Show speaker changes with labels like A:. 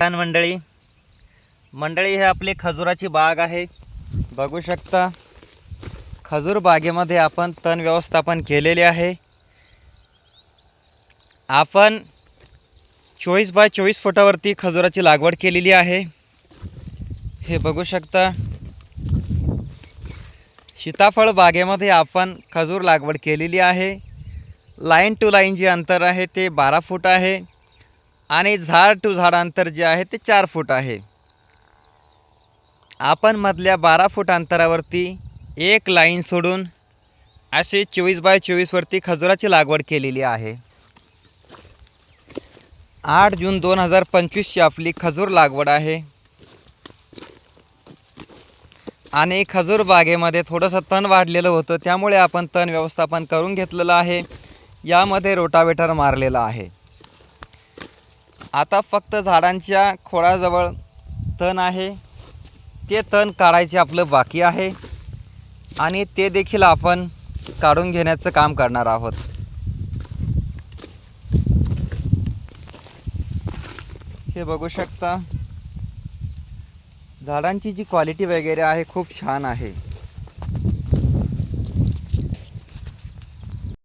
A: छान मंडळी. मंडळी हे आपली खजुराची बाग आहे. बघू शकता खजूर बागेमध्ये आपण तण व्यवस्थापन केलेले आहे. आपण चोवीस बाय चोवीस फुटावरती खजुराची लागवड केलेली आहे. हे बघू शकता सीताफळ बागेमध्ये आपण खजूर लागवड केलेली आहे. लाईन टू लाईन जे अंतर आहे ते बारा फूट आहे. आणि झाड टू झाड अंतर जे आहे ते चार फूट आहे. आपण मधल्या बारा फूट अंतरावरती एक लाईन सोडून असे चोवीस बाय चोवीसवरती खजुराची लागवड केलेली आहे. आठ जून दोन हजार पंचवीसची आपली खजूर लागवड आहे. आणि खजूर बागेमध्ये थोडंसं तण वाढलेलं होतं त्यामुळे आपण तण व्यवस्थापन करून घेतलेलं आहे. यामध्ये रोटावेटर मारलेला आहे. आता फक्त झाडांच्या खोडाजवळ तण आहे. ते तण काढायचे आपलं बाकी आहे. आणि ते देखील आपण काढून घेण्याचं काम करणार आहोत. हे बघू शकता. झाडांची जी क्वालिटी वगैरे आहे खूप छान आहे.